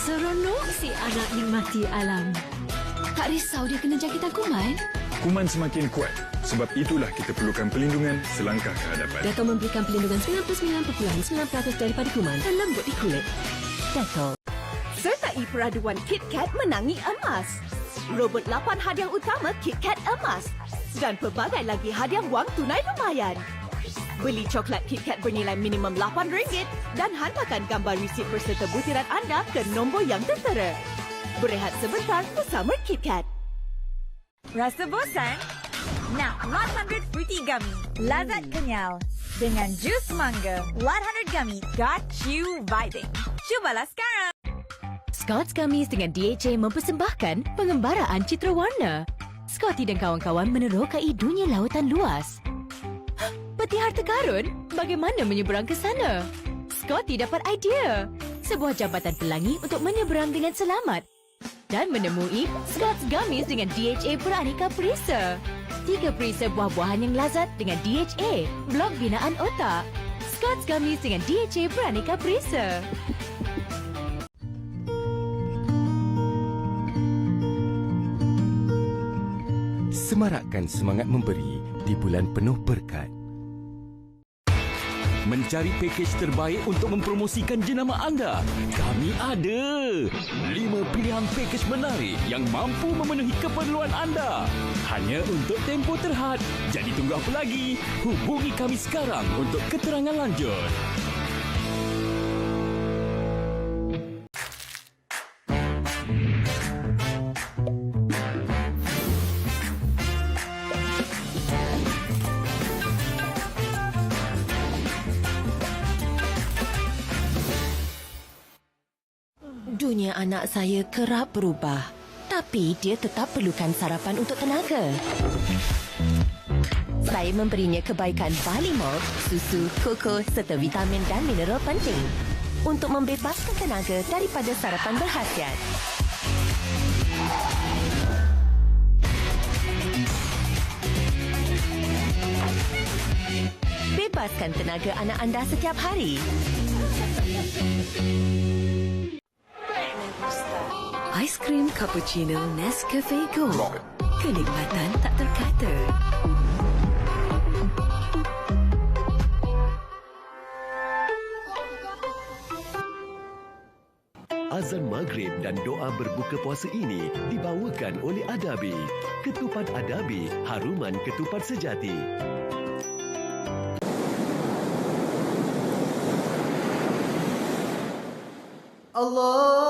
Seronok si anak nikmati alam. Tak risau dia kena jangkitan kuman. Kuman semakin kuat. Sebab itulah kita perlukan pelindungan selangkah ke hadapan. Dettol memberikan pelindungan 99.9% daripada kuman dan lembut di kulit. Dettol. Sertai peraduan KitKat menangi emas. Robot 8 hadiah utama KitKat emas. Dan pelbagai lagi hadiah wang tunai lumayan. Beli coklat KitKat bernilai minimum RM8 dan hantarkan gambar resit berserta butiran anda ke nombor yang tertera. Berehat sebentar bersama KitKat. Rasa bosan? Nak 100 fruity gummy. Lazat kenyal. Dengan jus mangga. 100 gummy got you vibing. Cubalah sekarang. Scott's Gummies dengan DHA mempersembahkan pengembaraan citra warna. Scotty dan kawan-kawan menerokai dunia lautan luas. Peti harta karun? Bagaimana menyeberang ke sana? Scotty dapat idea. Sebuah jabatan pelangi untuk menyeberang dengan selamat. Dan menemui Scott's Gummies dengan DHA beraneka perisa. Tiga perisa buah-buahan yang lazat dengan DHA, blok binaan otak. Scott's Gummies dengan DHA beraneka perisa. Semarakkan semangat memberi di bulan penuh berkat. Mencari pakej terbaik untuk mempromosikan jenama anda? Kami ada. Lima pilihan pakej menarik yang mampu memenuhi keperluan anda. Hanya untuk tempoh terhad. Jadi tunggu apa lagi? Hubungi kami sekarang untuk keterangan lanjut. Dunia anak saya kerap berubah. Tapi dia tetap perlukan sarapan untuk tenaga. Saya memberinya kebaikan Bali Malt, susu, koko serta vitamin dan mineral penting untuk membebaskan tenaga daripada sarapan berhasiat. Bebaskan tenaga anak anda setiap hari. Ice Cream Cappuccino Nescafe Go. Kenikmatan tak terkata. Azan Maghrib dan doa berbuka puasa ini dibawakan oleh Adabi. Ketupat Adabi, haruman ketupat sejati. Allah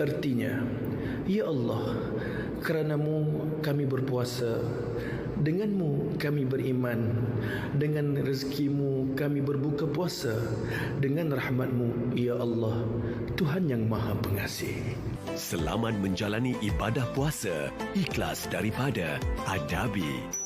Artinya, Ya Allah, keranamu kami berpuasa, denganmu kami beriman, dengan rezekimu kami berbuka puasa, dengan rahmatmu, Ya Allah, Tuhan yang maha pengasih. Selamat menjalani ibadah puasa. Ikhlas daripada Adabi.